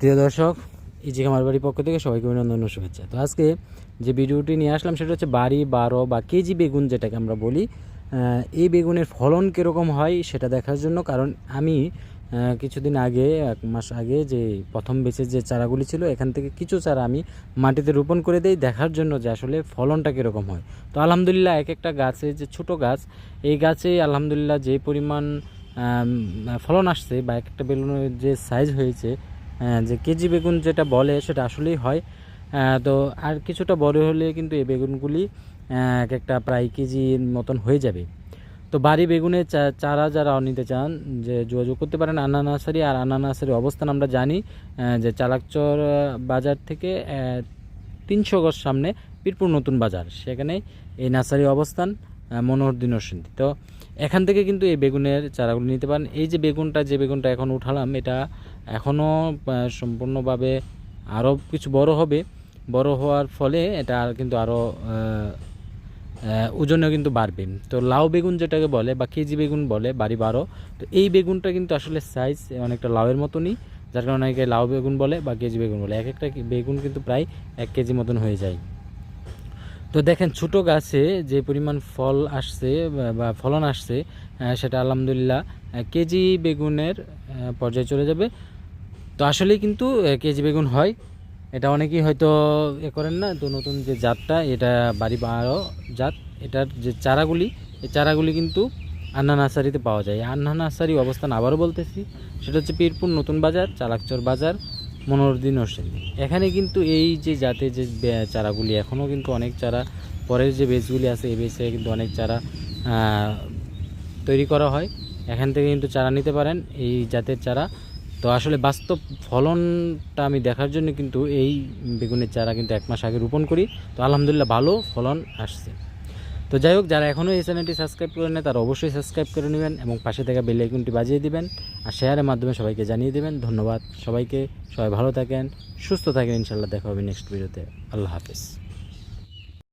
প্রিয় দর্শক ইজি খামার বাড়ির পক্ষ থেকে সবাইকে অভিনন্দন ও শুভেচ্ছা। তো আজকে যে ভিডিওটি নিয়ে আসলাম সেটা হচ্ছে বাড়ি বারো বা কেজি বেগুন যেটাকে আমরা বলি। এই বেগুনের ফলন কীরকম হয় সেটা দেখার জন্য, কারণ আমি কিছুদিন আগে, এক মাস আগে যে প্রথম বেচের যে চারাগুলি ছিল, এখান থেকে কিছু চারা আমি মাটিতে রোপণ করে দেই, দেখার জন্য যে আসলে ফলনটা কীরকম হয়। তো আলহামদুলিল্লাহ এক একটা গাছে, যে ছোট গাছ, এই গাছে আলহামদুলিল্লাহ যে পরিমাণ ফলন আসছে বা এক একটা বেগুনের যে সাইজ হয়েছে যে কেজি বেগুন যেটা বলে সেটা আসলেই হয়। তো আর কিছুটা বড় হলে কিন্তু এই বেগুনগুলি এক একটা প্রায় কেজির মতন হয়ে যাবে। তো বাড়ি বেগুনের চা- চারা যারা নিতে চান যে যোগাযোগ করতে পারেন আন্না নার্সারি আর আন্না নার্সারির অবস্থান আমরা জানি যে চালাকচর বাজার থেকে তিনশো গজ সামনে পীরপুর নতুন বাজার। সেখানে এই নার্সারির অবস্থান আহ, মনোহর দিনসিন্ধি তো এখান থেকে কিন্তু এই বেগুনের চারাগুলো নিতে পারেন। এই যে বেগুনটা যে বেগুনটা এখন উঠালাম, এটা এখনও সম্পূর্ণভাবে আরও কিছু বড় হবে। বড় হওয়ার ফলে এটা কিন্তু আরও ওজনেও কিন্তু বাড়বে। তো লাউ বেগুন যেটাকে বলে বা কেজি বেগুন বলে, বাড়ি বারো। তো এই বেগুনটা কিন্তু আসলে সাইজ অনেকটা লাউয়ের মতনই, যার কারণে অনেকে লাউ বেগুন বলে বা কেজি বেগুন বলে। এক একটা বেগুন কিন্তু প্রায় এক কেজি মতন হয়ে যায়। তো দেখেন ছোট গাছে যে পরিমাণ ফল আসছে বা- ফলন আসছে সেটা আলহামদুলিল্লাহ কেজি বেগুনের পর্যায়ে চলে যাবে। তো আসলেই কিন্তু কেজি বেগুন হয়। এটা অনেকেই হয়তো এ করেন না। তো নতুন যে জাতটা, এটা বাড়ি বারো জাত, এটার যে চারাগুলি, এই চারাগুলি কিন্তু আন্না নার্সারিতে পাওয়া যায়। আন্না নার্সারি অবস্থান আবারও বলতেছি, সেটা হচ্ছে পীরপুর নতুন বাজার, চালাকচর বাজার মনোরদিন হোসেনি এখানে কিন্তু এই যে জাতের যে চারাগুলি এখনও কিন্তু অনেক চারা, পরের যে বেচগুলি আছে, এই বেচে কিন্তু অনেক চারা তৈরি করা হয়। এখান থেকে কিন্তু চারা নিতে পারেন, এই জাতের চারা। তো আসলে বাস্তব ফলনটা আমি দেখার জন্য কিন্তু এই বেগুনের চারা কিন্তু এক মাস আগে রোপণ করি। তো আলহামদুলিল্লাহ ভালো ফলন আসছে। তো যাই হোক, যারা এখনও এই চ্যানেলটি সাবস্ক্রাইব করে নেয় তারা অবশ্যই সাবস্ক্রাইব করে নেবেন এবং পাশে থাকা বেল আইকনটি বাজিয়ে দিবেন আর শেয়ারের মাধ্যমে সবাইকে জানিয়ে দেবেন। ধন্যবাদ সবাইকে। সবাই ভালো থাকেন, সুস্থ থাকেন। ইনশাল্লাহ দেখা হবে নেক্সট ভিডিওতে আল্লাহ হাফেজ।